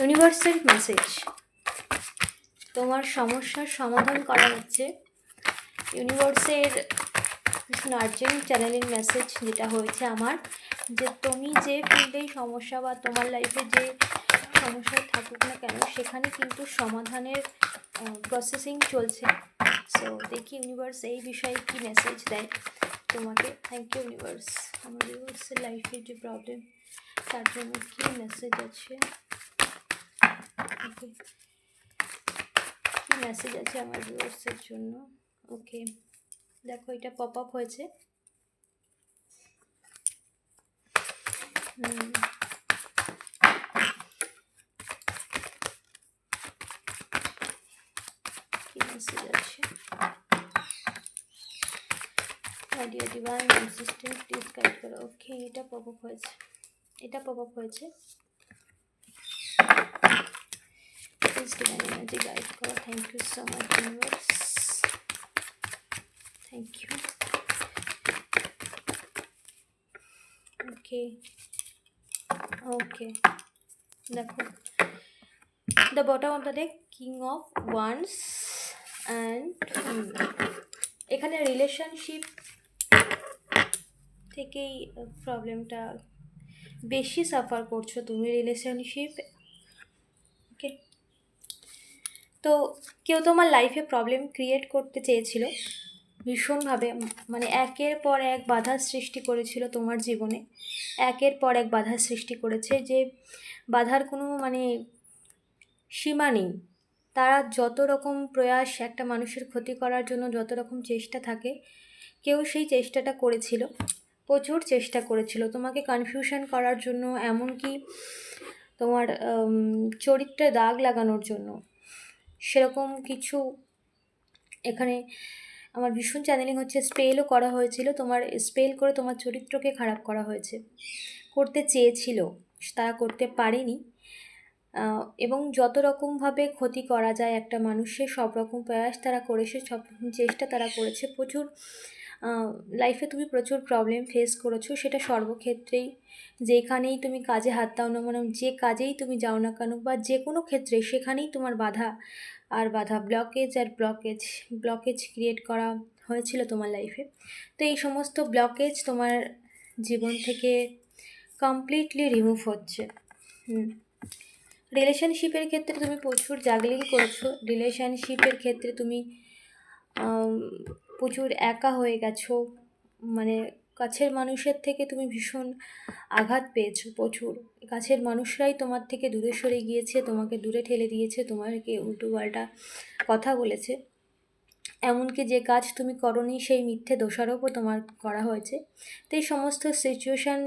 Universal message তোমার সমস্যার সমাধান করা হচ্ছে। ইউনিভার্সের আর্জেন্ট চ্যানেলিং মেসেজ যেটা হয়েছে আমার, যে তুমি যে ফিল্ডেই সমস্যা বা তোমার লাইফে যে সমস্যা থাকুক না কেন, সেখানে কিন্তু সমাধানের প্রসেসিং চলছে। সো দেখি ইউনিভার্স এই বিষয়ে কি মেসেজ দেয় তোমাকে। থ্যাংক ইউ ইউনিভার্স আমার ইউনিভার্সের লাইফের যে প্রবলেম তার জন্য কী মেসেজ আছে? ওকে মেসেজ আছে আমার ভিউয়ার্সের জন্য। ওকে দেখো, এটা পপ আপ হয়েছে। হুম। মেসেজ আছে? ডিভাইন ওকে এটা পপ আপ হয়েছে। এটা পপ আপ হয়েছে প্লিজ ডিভাইন এনার্জি গাইড করো thank you so much universe thank you okay okay দেখো। The bottom of the deck king of wands and এখানে রিলেশনশিপ থেকেই প্রবলেমটা বেশি সাফার করছ তুমি রিলেশনশিপ ওকে তো কেউ তোমার লাইফে প্রবলেম ক্রিয়েট করতে চেয়েছিল। ভীষণভাবে মানে একের পর এক বাধার সৃষ্টি করেছিল তোমার জীবনে। একের পর এক বাধার সৃষ্টি করেছে যে বাধার কোনো মানে সীমা নেই। তারা যত রকম প্রয়াস একটা মানুষের ক্ষতি করার জন্য যত রকম চেষ্টা থাকে, কেউ সেই চেষ্টাটা করেছিল। প্রচুর চেষ্টা করেছিল। তোমাকে কনফিউশন করার জন্য, এমনকি তোমার চরিত্রে দাগ লাগানোর জন্য। সেরকম কিছু এখানে আমার ভীষণ চ্যানেলিং হচ্ছে স্পেলও করা হয়েছিল। তোমার স্পেল করে তোমার চরিত্রকে খারাপ করা হয়েছে। করতে চেয়েছিল, তারা করতে পারেনি। এবং যত রকমভাবে ক্ষতি করা যায় একটা মানুষের সব রকম প্রয়াস তারা করেছে সব রকম চেষ্টা তারা করেছে। প্রচুর লাইফে তুমি প্রচুর প্রবলেম ফেস করেছ। সেটা সর্বক্ষেত্রেই যেখানেই তুমি কাজে হাত দাও না মানে যে কাজেই তুমি যাও না কেন বা যে কোনো ক্ষেত্রে সেখানেই তোমার বাধা আর বাধা। ব্লকেজ আর ব্লকেজ ব্লকেজ ক্রিয়েট করা হয়েছিল তোমার লাইফে তো এই সমস্ত ব্লকেজ তোমার জীবন থেকে কমপ্লিটলি রিমুভ হচ্ছে। রিলেশনশিপের ক্ষেত্রে তুমি প্রচুর জাগলিং করেছ। রিলেশনশিপের ক্ষেত্রে তুমি প্রচুর একা হয়ে গেছো। মানে কাছের মানুষের থেকে তুমি ভীষণ আঘাত পেয়েছ প্রচুর। কাছের মানুষরাই তোমার থেকে দূরে সরে গিয়েছে, তোমাকে দূরে ঠেলে দিয়েছে, তোমাকে উল্টো পাল্টা কথা বলেছে। এমনকি যে কাজ তুমি করনি সেই মিথ্যে দোষারোপও তোমার করা হয়েছে। তো এই সমস্ত সিচুয়েশান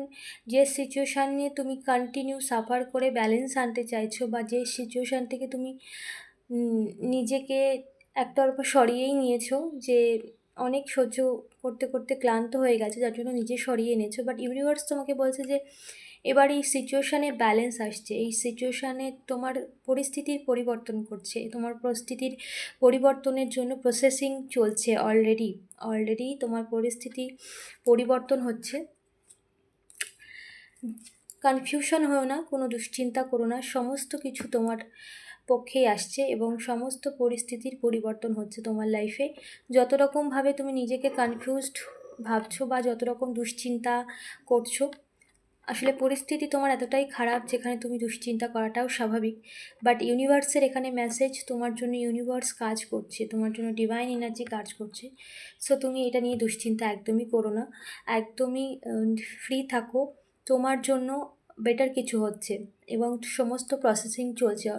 যে সিচুয়েশান নিয়ে তুমি কন্টিনিউ সাফার করে ব্যালেন্স আনতে চাইছো বা যে সিচুয়েশান থেকে তুমি নিজেকে একতরফা সরিয়েই নিয়েছো যে অনেক সহ্য করতে করতে ক্লান্ত হয়ে গেছে, যার জন্য নিজে সরিয়ে এনেছো। বাট ইউনিভার্স তোমাকে বলছে যে, এবার এই সিচুয়েশানে ব্যালেন্স আসছে। এই সিচুয়েশানে তোমার পরিস্থিতির পরিবর্তন করছে। তোমার পরিস্থিতির পরিবর্তনের জন্য প্রসেসিং চলছে অলরেডি অলরেডি তোমার পরিস্থিতি পরিবর্তন হচ্ছে। কনফিউশন হও না, কোনো দুশ্চিন্তা করো না। সমস্ত কিছু তোমার পক্ষেই আসছে এবং সমস্ত পরিস্থিতির পরিবর্তন হচ্ছে তোমার লাইফে যত রকমভাবে তুমি নিজেকে কনফিউজড ভাবছ বা যত রকম দুশ্চিন্তা করছ, আসলে পরিস্থিতি তোমার এতটাই খারাপ যেখানে তুমি দুশ্চিন্তা করাটাও স্বাভাবিক। বাট ইউনিভার্সের এখানে মেসেজ তোমার জন্য ইউনিভার্স কাজ করছে, তোমার জন্য ডিভাইন এনার্জি কাজ করছে। সো তুমি এটা নিয়ে দুশ্চিন্তা একদমই করো না। একদমই ফ্রি থাকো। তোমার জন্য বেটার কিছু হচ্ছে এবং সমস্ত প্রসেসিং চলছে।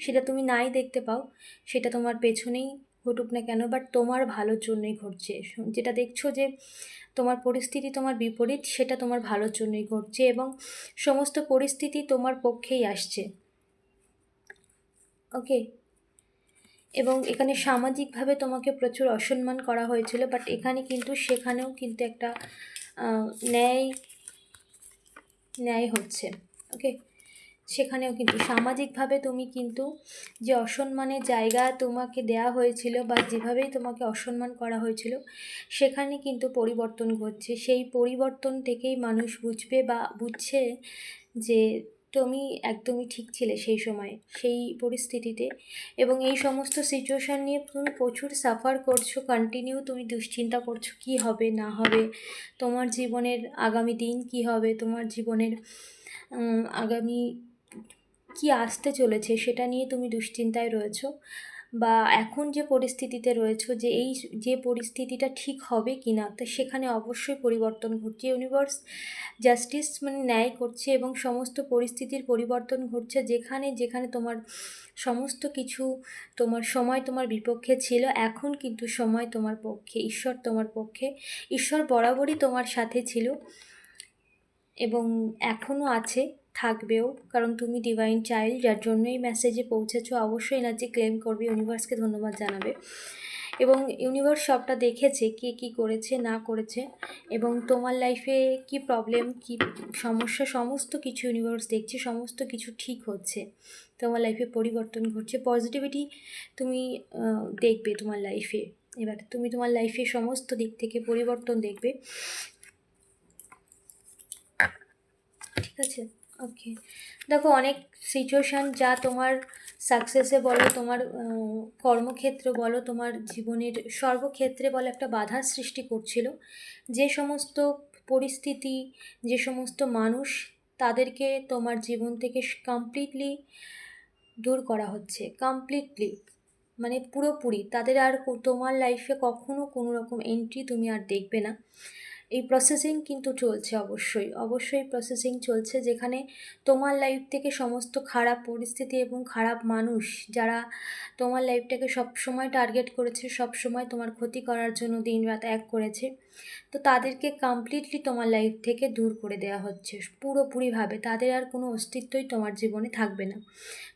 সেটা তুমি নাই দেখতে পাও, সেটা তোমার পেছনেই ঘটুক না কেন বাট তোমার ভালোর জন্যই ঘটছে। যেটা দেখছ যে তোমার পরিস্থিতি তোমার বিপরীত, সেটা তোমার ভালোর জন্যই ঘটছে এবং সমস্ত পরিস্থিতি তোমার পক্ষেই আসছে। ওকে এবং এখানে সামাজিকভাবে তোমাকে প্রচুর অসম্মান করা হয়েছিল বাট এখানে কিন্তু, সেখানেও কিন্তু একটা ন্যায় ন্যায় হচ্ছে। ওকে সেখানেও কিন্তু সামাজিকভাবে তুমি কিন্তু যে অসম্মানের জায়গা তোমাকে দেয়া হয়েছিল বা যেভাবেই তোমাকে অসম্মান করা হয়েছিল, সেখানে কিন্তু পরিবর্তন ঘটছে। সেই পরিবর্তন থেকেই মানুষ বুঝবে বা বুঝছে যে তুমি একদমই ঠিক ছিলে সেই সময়, সেই পরিস্থিতিতে। এবং এই সমস্ত সিচুয়েশান নিয়ে তুমি প্রচুর সাফার করছ কন্টিনিউ তুমি দুশ্চিন্তা করছ কী হবে, না হবে, তোমার জীবনের আগামী দিন কী হবে, তোমার জীবনের আগামী কী আসতে চলেছে সেটা নিয়ে তুমি দুশ্চিন্তায় রয়েছো? বা এখন যে পরিস্থিতিতে রয়েছো যে এই যে পরিস্থিতিটা ঠিক হবে কি না, তা সেখানে অবশ্যই পরিবর্তন ঘটছে। ইউনিভার্স জাস্টিস মানে ন্যায় করছে এবং সমস্ত পরিস্থিতির পরিবর্তন ঘটছে যেখানে যেখানে তোমার সমস্ত কিছু তোমার সময় তোমার বিপক্ষে ছিল, এখন কিন্তু সময় তোমার পক্ষে, ঈশ্বর তোমার পক্ষে। ঈশ্বর বরাবরই তোমার সাথে ছিল এবং এখনও আছে। থাকবেও। কারণ তুমি ডিভাইন চাইল্ড যার জন্যই মেসেজে পৌঁছেছো, অবশ্যই এনার্জি ক্লেম করবে ইউনিভার্সকে ধন্যবাদ জানাবে। এবং ইউনিভার্স সবটা দেখেছে, কে কী করেছে, না করেছে, এবং তোমার লাইফে কি প্রবলেম কি সমস্যা, সমস্ত কিছু ইউনিভার্স দেখছে, সমস্ত কিছু ঠিক হচ্ছে। তোমার লাইফে পরিবর্তন ঘটছে পজিটিভিটি তুমি দেখবে তোমার লাইফে এবার তুমি তোমার লাইফে সমস্ত দিক থেকে পরিবর্তন দেখবে। ঠিক আছে? ওকে দেখো, অনেক সিচুয়েশান যা তোমার সাকসেসে বলো, তোমার কর্মক্ষেত্রে বলো, তোমার জীবনের সর্বক্ষেত্রে বলো একটা বাধার সৃষ্টি করছিল। যে সমস্ত পরিস্থিতি, যে সমস্ত মানুষ তাদেরকে তোমার জীবন থেকে কমপ্লিটলি দূর করা হচ্ছে কমপ্লিটলি মানে পুরোপুরি। তাদের আর তোমার লাইফে কখনো কোনো রকম এন্ট্রি তুমি আর দেখবে না। এই প্রসেসিং কিন্তু চলছে অবশ্যই। অবশ্যই প্রসেসিং চলছে যেখানে তোমার লাইফ থেকে সমস্ত খারাপ পরিস্থিতি এবং খারাপ মানুষ যারা তোমার লাইফটাকে সবসময় টার্গেট করেছে, সবসময় তোমার ক্ষতি করার জন্য দিন রাত এক করেছে। তো তাদেরকে কমপ্লিটলি তোমার লাইফ থেকে দূর করে দেওয়া হচ্ছে। পুরোপুরিভাবে তাদের আর কোনো অস্তিত্বই তোমার জীবনে থাকবে না।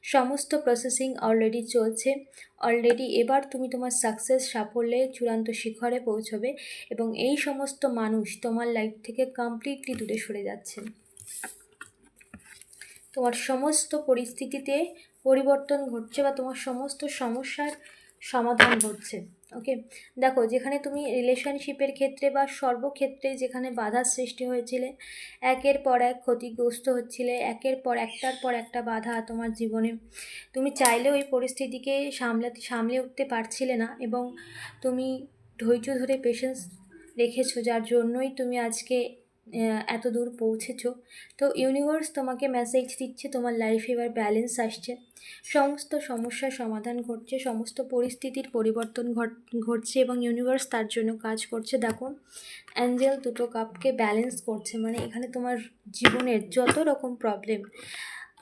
সমস্ত প্রসেসিং অলরেডি চলছে। অলরেডি এবার তুমি তোমার সাকসেস সাফল্যে চূড়ান্ত শিখরে পৌঁছবে এবং এই সমস্ত মানুষ তোমার লাইফ থেকে কমপ্লিটলি দূরে সরে যাচ্ছে। তোমার সমস্ত পরিস্থিতিতে পরিবর্তন ঘটছে বা তোমার সমস্ত সমস্যার সমাধান ঘটছে। ওকে দেখো, যেখানে তুমি রিলেশনশিপের ক্ষেত্রে বা সর্বক্ষেত্রে যেখানে বাধার সৃষ্টি হয়েছিলে, একের পর এক ক্ষতিগ্রস্ত হচ্ছিলে, একের পর একটার পর একটা বাধা তোমার জীবনে, তুমি চাইলেও ওই পরিস্থিতিকে সামলাতে সামলে উঠতে পারছিলে না এবং তুমি ধৈর্য ধরে পেশেন্স রেখেছো, যার জন্যই তুমি আজকে এত দূর পৌঁছেছ। তো ইউনিভার্স তোমাকে মেসেজ দিচ্ছে, তোমার লাইফে এবার ব্যালেন্স আসছে। সমস্ত সমস্যার সমাধান ঘটছে, সমস্ত পরিস্থিতির পরিবর্তন ঘটছে এবং ইউনিভার্স তার জন্য কাজ করছে। দেখো অ্যাঞ্জেল দুটো কাপকে ব্যালেন্স করছে। মানে এখানে তোমার জীবনের যত রকম প্রবলেম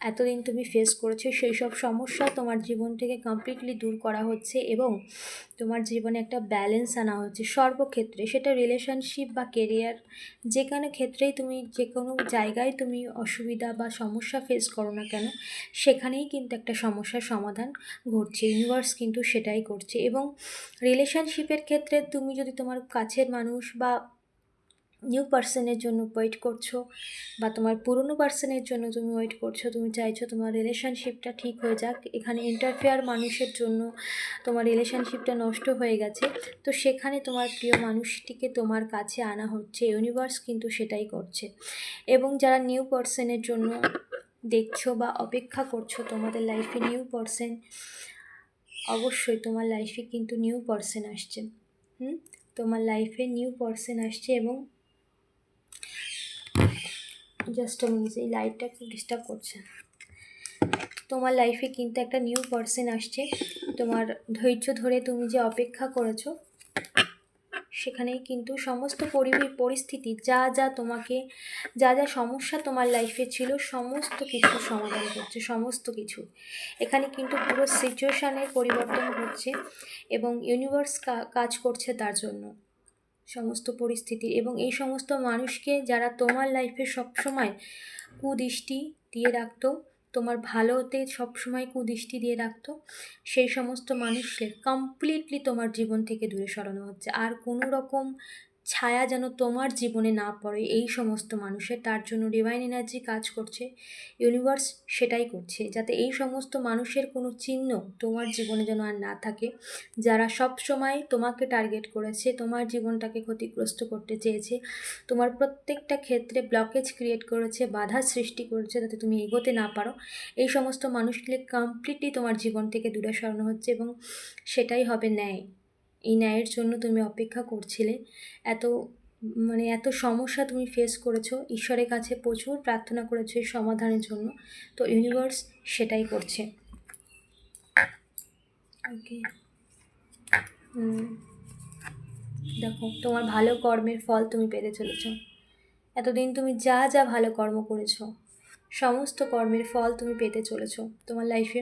এতদিন তুমি ফেস করেছ সেই সব সমস্যা তোমার জীবন থেকে কমপ্লিটলি দূর করা হচ্ছে এবং তোমার জীবনে একটা ব্যালেন্স আনা হচ্ছে। সর্বক্ষেত্রে সেটা রিলেশনশিপ বা কেরিয়ার যে কোনো ক্ষেত্রেই তুমি যে কোনো জায়গায় তুমি অসুবিধা বা সমস্যা ফেস করো না কেন, সেখানেই কিন্তু একটা সমস্যার সমাধান ঘটছে ইউনিভার্স কিন্তু সেটাই করছে এবং রিলেশনশিপের ক্ষেত্রে তুমি যদি তোমার কাছের মানুষ বা নিউ পার্সনের জন্য ওয়েট করছ বা তোমার পুরনো পার্সনের জন্য তুমি ওয়েট করছ, তুমি চাইছো তোমার রিলেশনশিপটা ঠিক হয়ে যাক। এখানে ইন্টারফেয়ার মানুষের জন্য তোমার রিলেশনশিপটা নষ্ট হয়ে গেছে। তো সেখানে তোমার প্রিয় মানুষটিকে তোমার কাছে আনা হচ্ছে ইউনিভার্স কিন্তু সেটাই করছে। এবং যারা নিউ পার্সনের জন্য দেখছ বা অপেক্ষা করছ তোমাদের লাইফে নিউ পার্সন অবশ্যই তোমার লাইফে কিন্তু নিউ পার্সন আসছে। হুম? তোমার লাইফে নিউ পার্সন আসছে এবং জাস্ট মিনিট এই লাইটটা একটু ডিস্টার্ব করছে। তোমার লাইফে কিন্তু একটা নিউ পার্সন আসছে। তোমার ধৈর্য ধরে তুমি যে অপেক্ষা করেছ, সেখানেই কিন্তু সমস্ত পরিস্থিতি, যা যা তোমাকে, যা যা সমস্যা তোমার লাইফে ছিল, সমস্ত কিছু সমাধান করছে, সমস্ত কিছু। এখানে কিন্তু পুরো সিচুয়েশানের পরিবর্তন ঘটছে এবং ইউনিভার্স কাজ করছে তার জন্য। সমস্ত পরিস্থিতির এবং এই সমস্ত মানুষকে যারা তোমার লাইফে সবসময় কুদৃষ্টি দিয়ে রাখত, তোমার ভালোতে সবসময় কুদৃষ্টি দিয়ে রাখতো, সেই সমস্ত মানুষকে কমপ্লিটলি তোমার জীবন থেকে দূরে সরানো হচ্ছে। আর কোনো রকম ছায়া যেন তোমার জীবনে না পড়ে। এই সমস্ত মানুষের, তার জন্য ডিভাইন এনার্জি কাজ করছে ইউনিভার্স সেটাই করছে। যাতে এই সমস্ত মানুষের কোনো চিহ্ন তোমার জীবনে যেন আর না থাকে। যারা সব সময় তোমাকে টার্গেট করেছে, তোমার জীবনটাকে ক্ষতিগ্রস্ত করতে চেয়েছে, তোমার প্রত্যেকটা ক্ষেত্রে ব্লকেজ ক্রিয়েট করেছে, বাধা সৃষ্টি করেছে, যাতে তুমি এগোতে না পারো, এই সমস্ত মানুষগুলি কমপ্লিটলি তোমার জীবন থেকে দূরে সরানো হচ্ছে এবং সেটাই হবে ন্যায়। এই ন্যায়ের জন্য তুমি অপেক্ষা করছিলে। এত মানে এত সমস্যা তুমি ফেস করেছ। ঈশ্বরের কাছে প্রচুর প্রার্থনা করেছ এই সমাধানের জন্য। তো ইউনিভার্স সেটাই করছে। ওকে দেখো, তোমার ভালো কর্মের ফল তুমি পেতে চলেছো। এতদিন তুমি যা যা ভালো কর্ম করেছ, সমস্ত কর্মের ফল তুমি পেতে চলেছো। তোমার লাইফে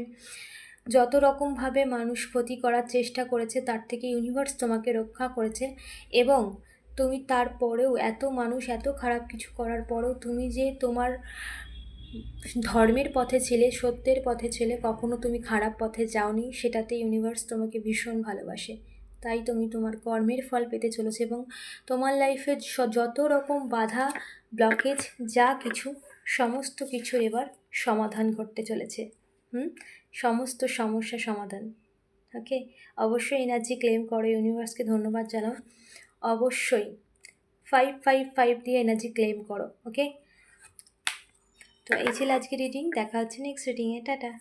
যত রকমভাবে মানুষ ক্ষতি করার চেষ্টা করেছে, তার থেকে ইউনিভার্স তোমাকে রক্ষা করেছে এবং তুমি তারপরেও এত মানুষ, এত খারাপ কিছু করার পরেও তুমি যে তোমার ধর্মের পথে ছিলে, সত্যের পথে ছিলে, কখনো তুমি খারাপ পথে যাওনি সেটাতে ইউনিভার্স তোমাকে ভীষণ ভালোবাসে। তাই তুমি তোমার কর্মের ফল পেতে চলেছে এবং তোমার লাইফে যত রকম বাধা ব্লকেজ যা কিছু, সমস্ত কিছুর এবার সমাধান ঘটতে চলেছে। হুম? সমস্ত সমস্যা সমাধান। ওকে অবশ্যই এনার্জি ক্লেম করো, ইউনিভার্সকে ধন্যবাদ জানাও। অবশ্যই ফাইভ ফাইভ ফাইভ দিয়ে এনার্জি ক্লেম করো ওকে তো এই ছিল আজকে রিডিং দেখা হচ্ছে নেক্সট রিডিংয়ে টাটা।